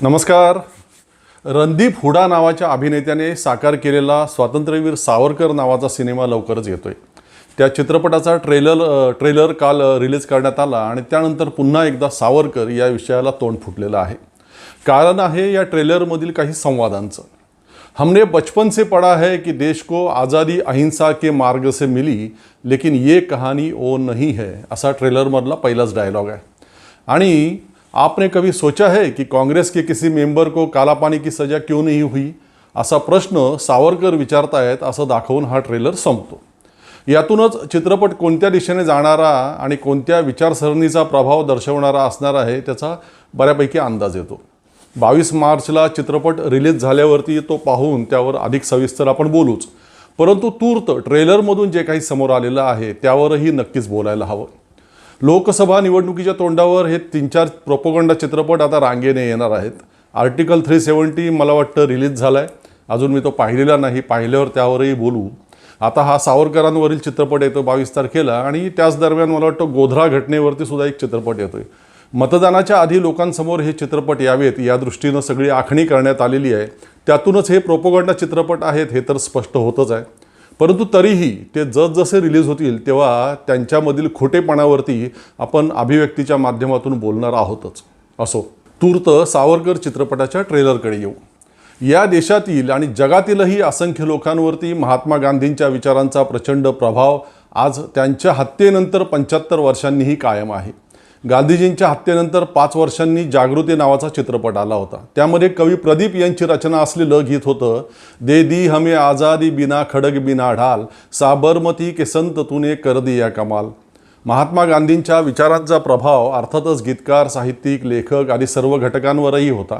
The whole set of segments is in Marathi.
नमस्कार. रणदीप हुडा नावाच्या अभिनेत्याने साकार केलेला स्वातंत्र्यवीर सावरकर नावाचा सिनेमा लवकरच येतोय. त्या चित्रपटाचा ट्रेलर ट्रेलर काल रिलीज करण्यात आला आणि त्यानंतर पुन्हा एकदा सावरकर या विषयाला तोंड फुटलेलं आहे. कारण आहे या ट्रेलरमधील काही संवादांचं. हमने बचपन से पढ़ा है कि देश को आज़ादी अहिंसा के मार्ग से मिली लेकिन ये कहानी ओ नहीं है असा ट्रेलरमधला पहिलाच डायलॉग आहे. आणि आपने कभी सोचा है कि कांग्रेस के किसी मेंबर को काला पानी की सजा क्यों नहीं हुई? असा प्रश्न सावरकर विचारतायत असं दाखवून हा ट्रेलर संपतो. यातूनच चित्रपट कोणत्या दिशेने जाणारा आणि कोणत्या विचारसरणीचा प्रभाव दर्शवणारा असणार आहे त्याचा बऱ्यापैकी अंदाज येतो. बावीस मार्चला चित्रपट रिलीज झाल्यावरती तो पाहून त्यावर अधिक सविस्तर आपण बोलूच. परंतु तूर्त ट्रेलरमधून जे काही समोर आलेलं आहे त्यावरही नक्कीच बोलायला हवं. लोकसभा निवडणुकीच्या तोंडावर हे तीन चार प्रोपोगंडा चित्रपट आता रांगेने येणार आहेत. आर्टिकल थ्री सेवन्टी मला वाटतं रिलीज झाला आहे अजून मी तो पाहिलेला नाही. पाहिल्यावर त्यावरही बोलू. आता हा सावरकरांवरील चित्रपट येतो बावीस तारखेला आणि त्याच दरम्यान मला वाटतं गोधरा घटनेवरती सुद्धा एक चित्रपट येतो आहे मतदानाच्या आधी लोकांसमोर हे चित्रपट यावेत. या दृष्टीनं सगळी आखणी करण्यात आलेली आहे. त्यातूनच हे प्रोपोगंडा चित्रपट आहेत हे तर स्पष्ट होतच आहे. परंतु तरीही ते जसजसे रिलीज होतील तेव्हा त्यांच्यामधील खोटेपणावरती आपण अभिव्यक्तीच्या माध्यमातून बोलणार आहोतच. असो तूर्त सावरकर चित्रपटाच्या ट्रेलरकडे येऊ. या देशातील आणि जगातीलही असंख्य लोकांवरती महात्मा गांधींच्या विचारांचा प्रचंड प्रभाव आज त्यांच्या हत्येनंतर पंच्याहत्तर वर्षांनीही कायम आहे. गांधीजींच्या हत्येनंतर पाच वर्षांनी जागृती नावाचा चित्रपट आला होता. त्यामध्ये कवी प्रदीप यांची रचना असलेलं गीत होतं दे दी हमें आझादी बिना खडग बिना ढाल साबरमती के संत तुने कर दिया कमाल. महात्मा गांधींच्या विचारांचा प्रभाव अर्थातच गीतकार साहित्यिक लेखक आदी सर्व घटकांवरही होता.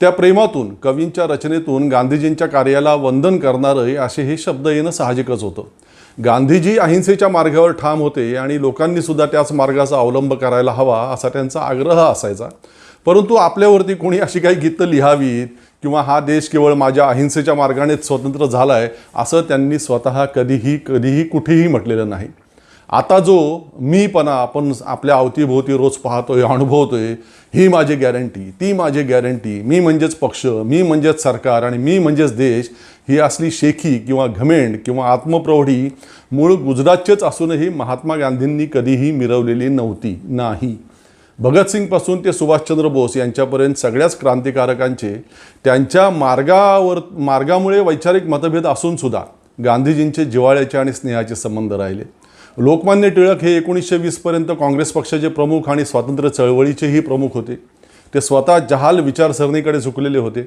त्या प्रेमातून कवींच्या रचनेतून गांधीजींच्या कार्याला वंदन करणारे असे हे शब्द येणं साहजिकच होतं. गांधीजी अहिंसेच्या मार्गावर ठाम होते आणि लोकांनी सुद्धा त्याच मार्गाचा अवलंब करायला हवा असा त्यांचा आग्रह असायचा. परंतु आपल्यावरती कोणी अशी काही गीतं लिहावीत किंवा हा देश केवळ माझ्या अहिंसेच्या मार्गानेच स्वतंत्र झाला आहे असं त्यांनी स्वतः कधीही कधीही कुठेही म्हटलेलं नाही. आता जो मीपणा आपण आपल्या अवतीभोवती रोज पाहतोय अनुभवतोय ही माझी गॅरंटी ती माझी गॅरंटी मी म्हणजेच पक्ष मी म्हणजेच सरकार आणि मी म्हणजेच देश ही असली शेखी किंवा घमेंड किंवा आत्मप्रौढी मूळ गुजरातचेच असूनही महात्मा गांधींनी कधीही मिरवलेली नव्हती नाही. भगतसिंगपासून ते सुभाषचंद्र बोस यांच्यापर्यंत सगळ्याच क्रांतिकारकांचे त्यांच्या मार्गावर मार्गामुळे वैचारिक मतभेद असूनसुद्धा गांधीजींचे जिव्हाळ्याचे आणि स्नेहाचे संबंध राहिले. लोकमान्य टिळक हे एकोणीसशे वीसपर्यंत काँग्रेस पक्षाचे प्रमुख आणि स्वातंत्र्य चळवळीचेही प्रमुख होते. ते स्वतः जहाल विचारसरणीकडे झुकलेले होते.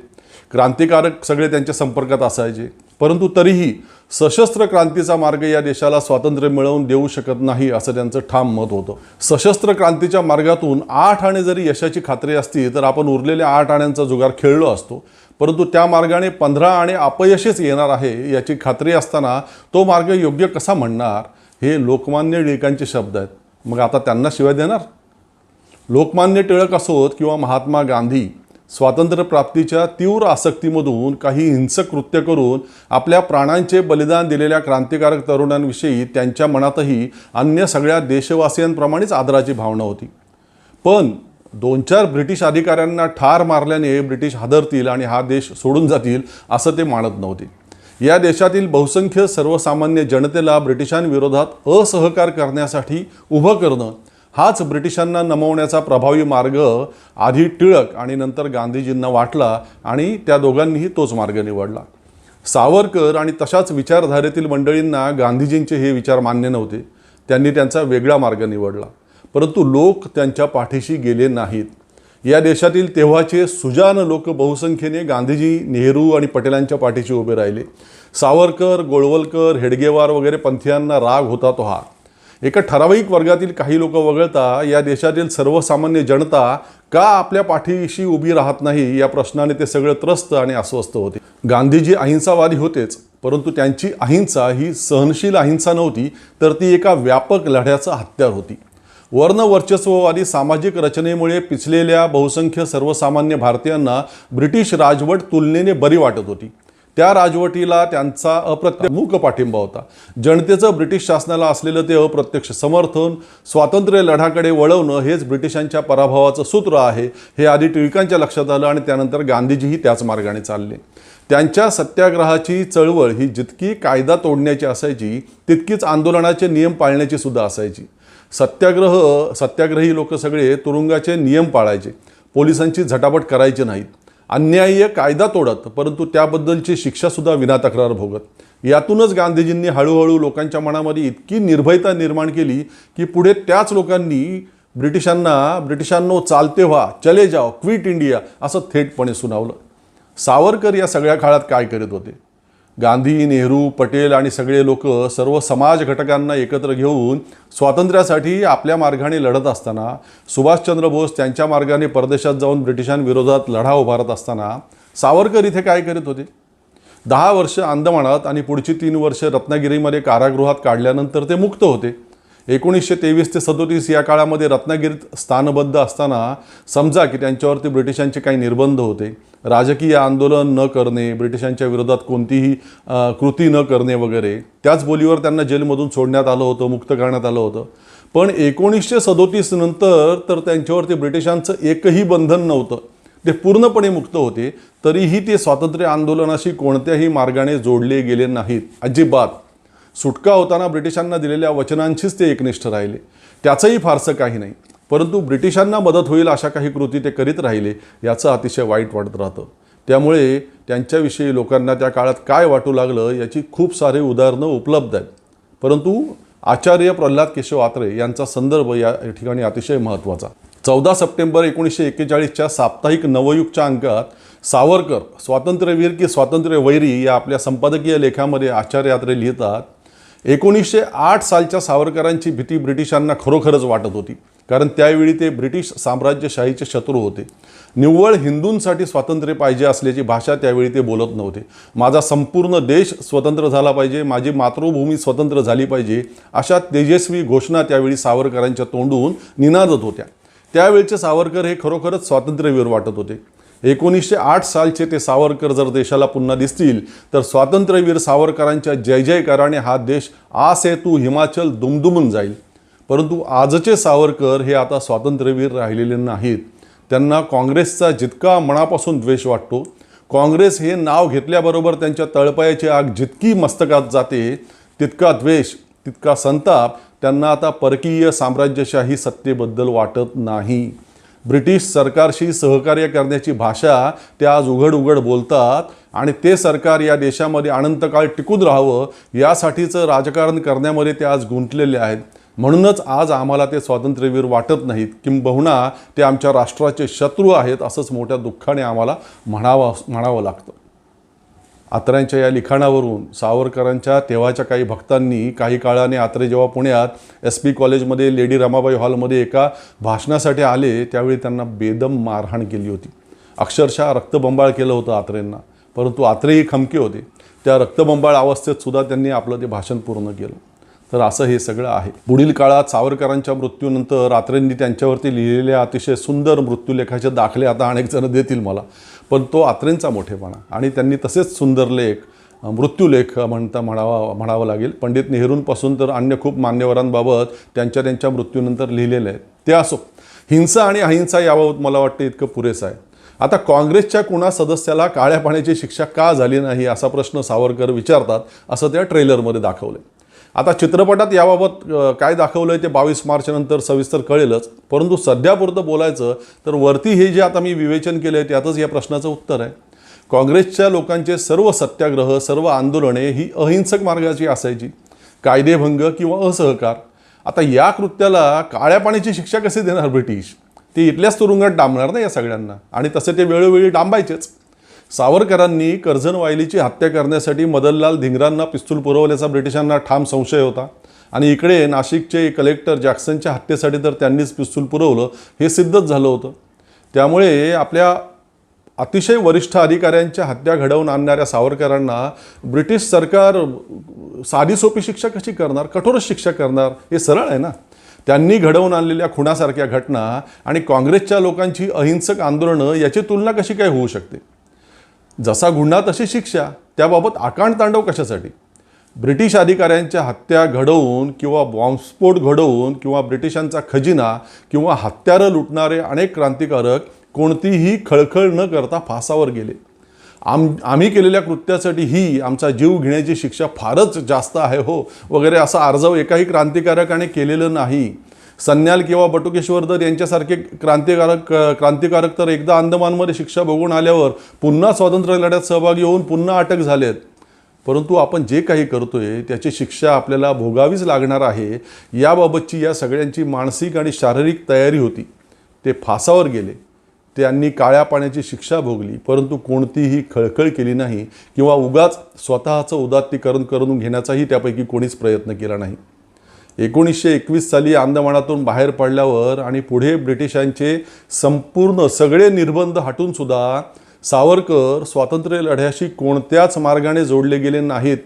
क्रांतिकारक सगळे त्यांच्या संपर्कात असायचे. परंतु तरीही सशस्त्र क्रांतीचा मार्ग या देशाला स्वातंत्र्य मिळवून देऊ शकत नाही असं त्यांचं ठाम मत होतं. सशस्त्र क्रांतीच्या मार्गातून आठ आणे जरी यशाची खात्री असती तर आपण उरलेल्या आठ आण्यांचा जुगार खेळलो असतो. परंतु त्या मार्गाने पंधरा आणे अपयशच येणार आहे याची खात्री असताना तो मार्ग योग्य कसा म्हणणार? हे लोकमान्य टिळकांचे शब्द आहेत. मग आता त्यांना शिवाय देणार? लोकमान्य टिळक असोत किंवा महात्मा गांधी स्वातंत्र्यप्राप्तीच्या तीव्र आसक्तीमधून काही हिंसक कृत्य करून आपल्या प्राणांचे बलिदान दिलेल्या क्रांतिकारक तरुणांविषयी त्यांच्या मनातही अन्य सगळ्या देशवासियांप्रमाणेच आदराची भावना होती. पण दोन चार ब्रिटिश अधिकाऱ्यांना ठार मारल्याने ब्रिटिश हादरतील आणि हा देश सोडून जातील असं ते मानत नव्हते. या देशातील बहुसंख्य सर्वसामान्य जनतेला ब्रिटिशांविरोधात असहकार करण्यासाठी उभं करणं हाच ब्रिटिशांना नमवण्याचा प्रभावी मार्ग आधी टिळक आणि नंतर गांधीजींना वाटला आणि त्या दोघांनीही तोच मार्ग निवडला. सावरकर आणि तशाच विचारधारेतील मंडळींना गांधीजींचे हे विचार मान्य नव्हते. त्यांनी त्यांचा वेगळा मार्ग निवडला. परंतु लोक त्यांच्या पाठीशी गेले नाहीत. या देशातील तेव्हाचे सुजान लोक बहुसंख्येने गांधीजी नेहरू आणि पटेलांच्या पाठीशी उभे राहिले. सावरकर गोळवलकर हेडगेवार वगैरे पंथीयांना राग होता तो हा. एका ठराविक वर्गातील काही लोक वगळता या देशातील सर्वसामान्य जनता का आपल्या पाठीशी उभी राहत नाही या प्रश्नाने ते सगळं त्रस्त आणि अस्वस्थ होते. गांधीजी अहिंसावादी होतेच परंतु त्यांची अहिंसा ही सहनशील अहिंसा नव्हती तर ती एका व्यापक लढ्याचं हत्यार होती. वर्णवर्चस्ववादी सामाजिक रचनेमुळे पिचलेल्या बहुसंख्य सर्वसामान्य भारतीयांना ब्रिटिश राजवट तुलनेने बरी वाटत होती. त्या राजवटीला त्यांचा अप्रत्यक्ष मूक पाठिंबा होता. जनतेचं ब्रिटिश शासनाला असलेलं ते अप्रत्यक्ष समर्थन स्वातंत्र्य लढ्याकडे वळवणं हेच ब्रिटिशांच्या पराभवाचं सूत्र आहे हे आधी टिळकांच्या लक्षात आलं आणि त्यानंतर गांधीजीही त्याच मार्गाने चालले. त्यांच्या सत्याग्रहाची चळवळ ही जितकी कायदा तोडण्याची असायची तितकीच आंदोलनाचे नियम पाळण्याची सुद्धा असायची. सत्याग्रह सत्याग्रही लोक सगळे तुरुंगाचे नियम पाळायचे. पोलिसांची झटापट करायची नाहीत. अन्याय्य कायदा तोडत परंतु त्याबद्दलची शिक्षासुद्धा विना तक्रार भोगत. यातूनच गांधीजींनी हळूहळू लोकांच्या मनामध्ये इतकी निर्भयता निर्माण केली की पुढे त्याच लोकांनी ब्रिटिशांना ब्रिटिशांनो चालते व्हा चले जाओ क्विट इंडिया असं थेटपणे सुनावलं. सावरकर या सगळ्या काळात काय करत होते? गांधी नेहरू पटेल आणि सगळे लोक सर्व समाज घटकांना एकत्र घेऊन स्वातंत्र्यासाठी आपल्या मार्गाने लढत असताना सुभाषचंद्र बोस त्यांच्या मार्गाने परदेशात जाऊन ब्रिटिशांविरोधात लढा उभारत असताना सावरकर इथे काय करीत होते? दहा वर्ष अंदमानात आणि पुढची तीन वर्ष रत्नागिरीमध्ये कारागृहात काढल्यानंतर ते मुक्त होते. एकोणीसशे तेवीस ते सदोतीस या काळामध्ये रत्नागिरीत स्थानबद्ध असताना समजा की त्यांच्यावरती ब्रिटिशांचे काही निर्बंध होते. राजकीय आंदोलन न करणे ब्रिटिशांच्या विरोधात कोणतीही कृती न करणे वगैरे त्याच बोलीवर त्यांना जेलमधून सोडण्यात आलं होतं मुक्त करण्यात आलं होतं. पण एकोणीसशे सदोतीस नंतर तर त्यांच्यावरती ब्रिटिशांचं एकही बंधन नव्हतं. ते पूर्णपणे मुक्त होते. तरीही ते स्वातंत्र्य आंदोलनाशी कोणत्याही मार्गाने जोडले गेले नाहीत. अजिबात. सुटका होताना ब्रिटिशांना दिलेल्या वचनांशीच ते एकनिष्ठ राहिले. त्याचंही फारसं काही नाही. परंतु ब्रिटिशांना मदत होईल अशा काही कृती ते करीत राहिले याचं अतिशय वाईट वाटत राहतं. त्यामुळे त्यांच्याविषयी लोकांना त्या काळात काय वाटू लागलं याची खूप सारे उदाहरणं उपलब्ध आहेत. परंतु आचार्य प्रल्हाद केशव आत्रे यांचा संदर्भ या ठिकाणी अतिशय महत्त्वाचा. चौदा सप्टेंबर एकोणीसशे एक्केचाळीसच्या साप्ताहिक नवयुगच्या अंकात सावरकर स्वातंत्र्यवीर की स्वातंत्र्य वैरी या आपल्या संपादकीय लेखामध्ये आचार्य आत्रे लिहितात एकोणीसशे आठ सालच्या सावरकरांची भीती ब्रिटिशांना खरोखरच वाटत होती. कारण त्यावेळी ते ब्रिटिश साम्राज्यशाहीचे शत्रू होते. निव्वळ हिंदूंसाठी स्वातंत्र्य पाहिजे असल्याची भाषा त्यावेळी ते बोलत नव्हते. माझा संपूर्ण देश स्वतंत्र झाला पाहिजे माझी मातृभूमी स्वतंत्र झाली पाहिजे अशा तेजस्वी घोषणा त्यावेळी सावरकरांच्या तोंडून निनादत होत्या. त्यावेळचे सावरकर हे खरोखरच स्वातंत्र्यवीर वाटत होते. एकोणीसशे आठ सालचे ते सावरकर जर देशाला पुन्हा दिसतील तर स्वातंत्र्यवीर सावरकरांच्या जय जयकाराने हा देश आस तू हिमाचल दुमदुमून जाईल. परंतु आजचे सावरकर हे आता स्वातंत्र्यवीर राहिलेले नाहीत. त्यांना काँग्रेसचा जितका मनापासून द्वेष वाटतो काँग्रेस हे नाव घेतल्याबरोबर त्यांच्या तळपायाची आग जितकी मस्तकात जाते तितका द्वेष तितका संताप त्यांना आता परकीय साम्राज्यशाही सत्तेबद्दल वाटत नाही. ब्रिटिश सरकारशी सहकार्य करण्याची भाषा ते आज उघड उघड बोलतात आणि ते सरकार या देशामध्ये अनंतकाळ टिकून राहावं यासाठीचं राजकारण करण्यामध्ये ते आज गुंतलेले आहेत. म्हणूनच आज आम्हाला ते स्वातंत्र्यवीर वाटत नाहीत. किंबहुना ते आमच्या राष्ट्राचे शत्रू आहेत असंच मोठ्या दुःखाने आम्हाला म्हणावं म्हणावं लागतं. आत्र्यांच्या या लिखाणावरून सावरकरांच्या तेव्हाच्या काही भक्तांनी काही काळाने आत्रे जेव्हा पुण्यात एस पी कॉलेजमध्ये लेडी रमाबाई हॉलमध्ये एका भाषणासाठी आले त्यावेळी त्यांना बेदम मारहाण केली होती. अक्षरशः रक्तबंबाळ केलं होतं आत्रेंना. परंतु आत्रेही खमके होते. त्या रक्तबंबाळ अवस्थेत सुद्धा त्यांनी आपलं ते भाषण पूर्ण केलं. तर असं हे सगळं आहे. पुढील काळात सावरकरांच्या मृत्यूनंतर रात्रेंनी त्यांच्यावरती लिहिलेल्या अतिशय सुंदर मृत्यूलेखाचे दाखले आता अनेक जण देतील मला. पण तो आत्रेंचा मोठेपणा. आणि त्यांनी तसेच सुंदर लेख मृत्यूलेख म्हणता म्हणावा म्हणावं लागेल. पंडित नेहरूंपासून तर अन्य खूप मान्यवरांबाबत त्यांच्या त्यांच्या मृत्यूनंतर लिहिलेले आहेत. ते असो हिंसा आणि अहिंसा याबाबत मला वाटतं इतकं पुरेसं आहे. आता काँग्रेसच्या कुणा सदस्याला काळ्या पाण्याची शिक्षा का झाली नाही असा प्रश्न सावरकर विचारतात असं त्या ट्रेलरमध्ये दाखवलं आता चित्रपटात याबाबत काय दाखवलं आहे ते बावीस मार्चनंतर सविस्तर कळेलच. परंतु सध्यापुरतं बोलायचं तर वरती हे जे आता मी विवेचन केलं आहे त्यातच या प्रश्नाचं उत्तर आहे. काँग्रेसच्या लोकांचे सर्व सत्याग्रह सर्व आंदोलने ही अहिंसक मार्गाची असायची. कायदेभंग किंवा असहकार. आता या कृत्याला काळ्या पाण्याची शिक्षा कशी देणार ब्रिटिश? ते इथल्याच तुरुंगात डांबणार ना या सगळ्यांना. आणि तसे ते वेळोवेळी डांबायचेच. सावरकरांनी कर्झनवायलीची हत्या करण्यासाठी मदनलाल धिंगरांना पिस्तूल पुरवल्याचा ब्रिटिशांना ठाम संशय होता. आणि इकडे नाशिकचे कलेक्टर जॅक्सनच्या हत्येसाठी तर त्यांनीच पिस्तूल पुरवलं हे सिद्धच झालं होतं. त्यामुळे आपल्या अतिशय वरिष्ठ अधिकाऱ्यांच्या हत्या घडवून आणणाऱ्या सावरकरांना ब्रिटिश सरकार साधी सोपी शिक्षा कशी करणार कठोर शिक्षा करणार हे सरळ आहे ना? त्यांनी घडवून आणलेल्या खुणासारख्या घटना आणि काँग्रेसच्या लोकांची अहिंसक आंदोलनं याची तुलना कशी काय होऊ शकते? जसा गुन्हा तशी शिक्षा. त्याबाबत आकांडतांडव कशासाठी? ब्रिटिश अधिकाऱ्यांच्या हत्या घडवून किंवा बॉम्बस्फोट घडवून किंवा ब्रिटिशांचा खजिना किंवा हत्यारं लुटणारे अनेक क्रांतिकारक कोणतीही खळखळ न करता फासावर गेले. आम आम्ही केलेल्या कृत्यासाठी ही आमचा जीव घेण्याची शिक्षा फारच जास्त आहे हो वगैरे असा अर्जाव एकाही क्रांतिकारकाने केलेलं नाही. सन्याल किंवा बटुकेश्वर दर यांच्यासारखे क्रांतिकारक क्रांतिकारक तर एकदा अंदमानमध्ये शिक्षा भोगून आल्यावर पुन्हा स्वातंत्र्य लढ्यात सहभागी होऊन पुन्हा अटक झालेत. परंतु आपण जे काही करतोय त्याची शिक्षा आपल्याला भोगावीच लागणार आहे. याबाबतची या सगळ्यांची मानसिक आणि शारीरिक तयारी होती. ते फासावर गेले. त्यांनी काळ्या पाण्याची शिक्षा भोगली. परंतु कोणतीही खळखळ केली नाही किंवा उगाच स्वतःचं उदात्तीकरण करून घेण्याचाही त्यापैकी कोणीच प्रयत्न केला नाही. एकोणीसशे एकवीस साली अंदमानातून बाहेर पडल्यावर आणि पुढे ब्रिटिशांचे संपूर्ण सगळे निर्बंध हटूनसुद्धा सावरकर स्वातंत्र्य लढ्याशी कोणत्याच मार्गाने जोडले गेले नाहीत.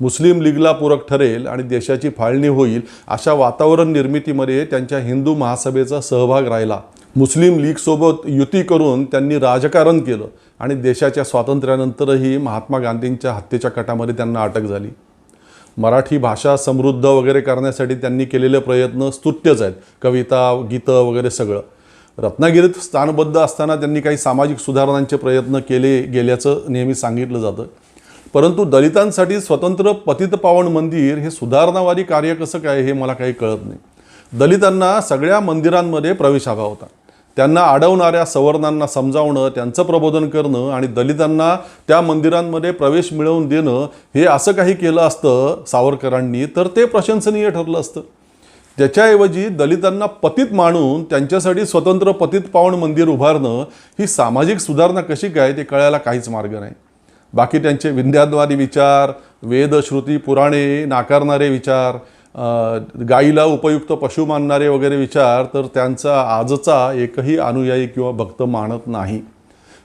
मुस्लिम लीगला पूरक ठरेल आणि देशाची फाळणी होईल अशा वातावरण निर्मितीमध्ये त्यांच्या हिंदू महासभेचा सहभाग राहिला. मुस्लिम लीगसोबत युती करून त्यांनी राजकारण केलं आणि देशाच्या स्वातंत्र्यानंतरही महात्मा गांधींच्या हत्येच्या कटामध्ये त्यांना अटक झाली. मराठी भाषा समृद्ध वगैरे करण्यासाठी त्यांनी केलेले प्रयत्न स्तुत्यच आहेत. कविता गीतं वगैरे सगळं. रत्नागिरीत स्थानबद्ध असताना त्यांनी काही सामाजिक सुधारणांचे प्रयत्न केले गेल्याचं नेहमी सांगितलं जातं. परंतु दलितांसाठी स्वतंत्र पतित पावन मंदिर हे सुधारणावादी कार्य कसं काय हे मला काही कळत नाही. दलितांना सगळ्या मंदिरांमध्ये प्रवेश हवा होता. त्यांना अडवणाऱ्या सवर्णांना समजावणं त्यांचं प्रबोधन करणं आणि दलितांना त्या मंदिरांमध्ये प्रवेश मिळवून देणं हे असं काही केलं असतं सावरकरांनी तर ते प्रशंसनीय ठरलं असतं. त्याच्याऐवजी दलितांना पतित मानून त्यांच्यासाठी स्वतंत्र पतित पावन मंदिर उभारणं ही सामाजिक सुधारणा कशी काय ते कळायला काहीच मार्ग नाही. बाकी त्यांचे विंध्याद्वारी विचार वेदश्रुती पुराणे नाकारणारे विचार गाईला उपयुक्त पशु मानणारे वगैरे विचार तर त्यांचा आजचा एकही अनुयायी किंवा भक्त मानत नाही.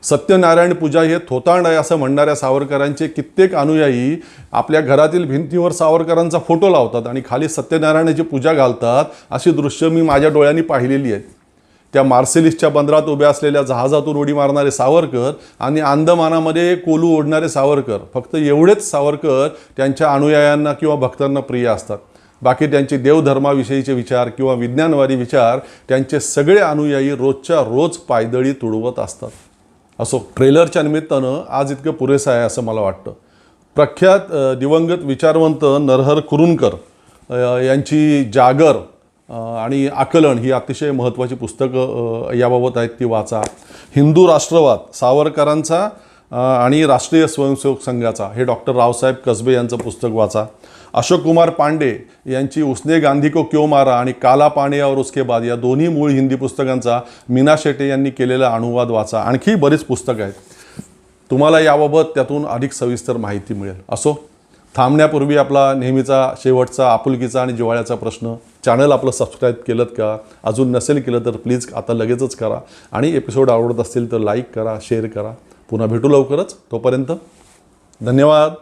सत्यनारायण पूजा हे थोतांड आहे असं म्हणणाऱ्या सावरकरांचे कित्येक अनुयायी आपल्या घरातील भिंतीवर सावरकरांचा फोटो लावतात आणि खाली सत्यनारायणाची पूजा घालतात अशी दृश्य मी माझ्या डोळ्यांनी पाहिलेली आहेत त्या मार्सेलिसच्या बंदरात उभ्या असलेल्या जहाजातून उडी मारणारे सावरकर आणि अंदमानामध्ये कोलू ओढणारे सावरकर फक्त एवढेच सावरकर त्यांच्या अनुयायांना किंवा भक्तांना प्रिय असतात. बाकी त्यांचे देवधर्माविषयीचे विचार किंवा विज्ञानवादी विचार त्यांचे सगळे अनुयायी रोजच्या रोज पायदळी तुडवत असतात. असो ट्रेलरच्या निमित्तानं आज इतकं पुरेसं आहे असं मला वाटतं. प्रख्यात दिवंगत विचारवंत नरहर कुरुंकर यांची जागर आणि आकलन ही अतिशय महत्त्वाची पुस्तकं याबाबत आहेत ती वाचा. हिंदू राष्ट्रवाद सावरकरांचा आणि राष्ट्रीय स्वयंसेवक संघाचा. हे डॉक्टर रावसाहेब कसबे यांचं पुस्तक वाचा. अशोक कुमार पांडे यांची उसने गांधी को क्यों मारा आणि काला पाणी और उसके बाद या दोन्ही मूळ हिंदी पुस्तकांचा मीना शेटे यांनी केलेला अनुवाद वाचा. आणखी बरीच पुस्तकं आहेत. तुम्हाला याबाबत त्यातून अधिक सविस्तर माहिती मिळेल. असो थांबण्यापूर्वी आपला नेहमीचा शेवटचा आपुलकीचा आणि जिव्हाळ्याचा प्रश्न. चॅनल आपलं सबस्क्राईब केलं का? अजून नसेल केलं तर प्लीज आता लगेचच करा. आणि एपिसोड आवडत असतील तर लाईक करा शेअर करा. पुन्हा भेटू लवकरच. तोपर्यंत धन्यवाद.